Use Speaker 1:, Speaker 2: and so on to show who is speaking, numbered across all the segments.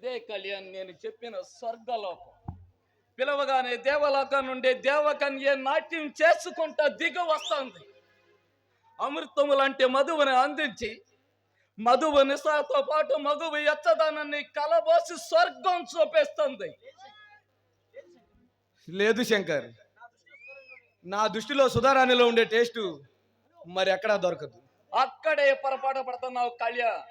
Speaker 1: ఇదే కళ్యాణ్ నేను చెప్పిన స్వర్గలోకం. పిలవగానే దేవలోకం నుండి దేవకన్య నాట్యం చేసుకుంటా దిగి వస్తుంది. అమృతము లాంటి మధువుని అందించి మధువు నిశాతో పాటు మగువు ఎచ్చదనాన్ని కలబోసి స్వర్గం చూపిస్తుంది.
Speaker 2: లేదు శంకర్ నా దృష్టిలో సుధారాణిలో ఉండే టేస్ట్ మరి ఎక్కడా దొరకదు.
Speaker 1: అక్కడే పొరపాటు పడుతున్నావు కళ్యాణ్.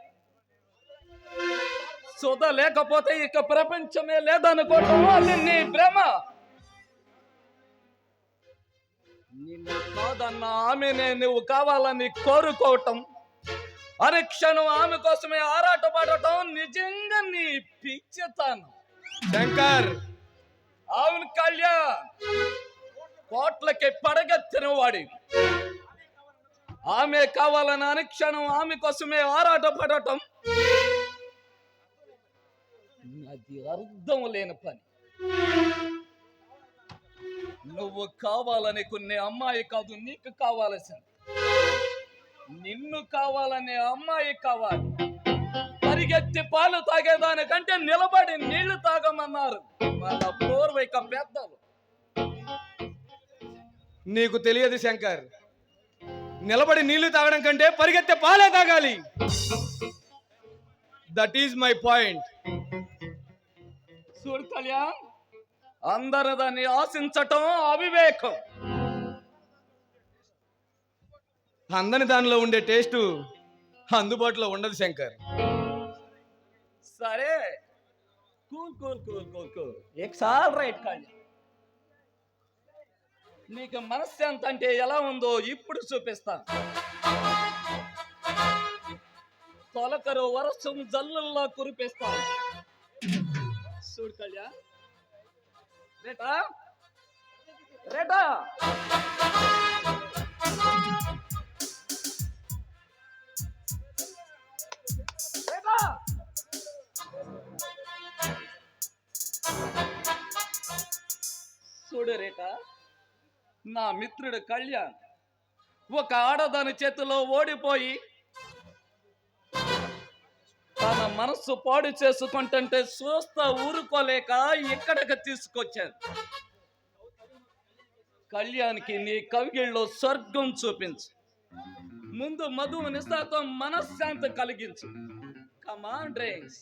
Speaker 1: సుధ లేకపోతే ఇక ప్రపంచమే లేదనుకోవటం నీ భ్రమ నిన్ను కాదన్న ఆమెనే నువ్వు కావాలని కోరుకోవటం. అనుక్షణం ఆమె కోసమే ఆరాటపడటం నిజంగా నీ పిచ్చితాను
Speaker 2: శంకర్!
Speaker 1: అవును కళ్యాణ్ కోట్లకి పడగెత్తిన వాడి. ఆమె కావాలని అనుక్షణం ఆమె కోసమే ఆరాటపడటం. అది అర్థం లేని పని. నువ్వు కావాలని కొన్ని అమ్మాయి కాదు నీకు కావాల్సింది. నిన్ను కావాలనే అమ్మాయి కావాలి. పరిగెత్తి పాలు తాగేదానికంటే నిలబడి నీళ్ళు తాగమన్నారు. మన పూర్వైక పెద్దలు.
Speaker 2: నీకు తెలియదు శంకర్ నిలబడి నీళ్ళు తాగడం కంటే పరిగెత్తే పాలే తాగాలి. దట్ ఈజ్ మై పాయింట్
Speaker 1: చూడు కళ్యాణ్. అందరు దాన్ని ఆశించటం అవివేకం.
Speaker 2: అందని దానిలో ఉండే టేస్ట్ అందుబాటులో ఉండదు శంకర్.
Speaker 1: సరే. Cool cool cool cool cool. It's all right Kalyan. నీకు మనశ్శాంతి అంటే ఎలా ఉందో ఇప్పుడు చూపిస్తాను. తొలకరు వరసం జల్లుల్లో కురిపిస్తాను. చూడు కళ్యాణ్ రేటా రేటా రేటా చూడు రేట నా మిత్రుడు కళ్యాణ్ ఒక ఆడదాని చేతిలో ఓడిపోయి తన మనస్సు పాడు చేసుకుంటుంటే చూస్తా ఊరుకోలేక ఇక్కడికి తీసుకొచ్చాను. కళ్యాణ్కి నీ కవిగిళ్ళలో స్వర్గం చూపించు. ముందు మధువు నిస్తాతో మనశ్శాంతి కలిగించు. Come on drinks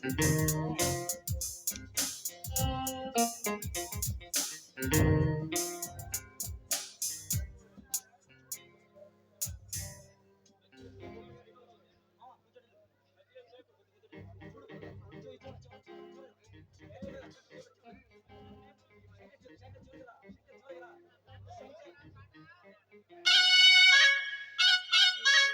Speaker 1: Thank you.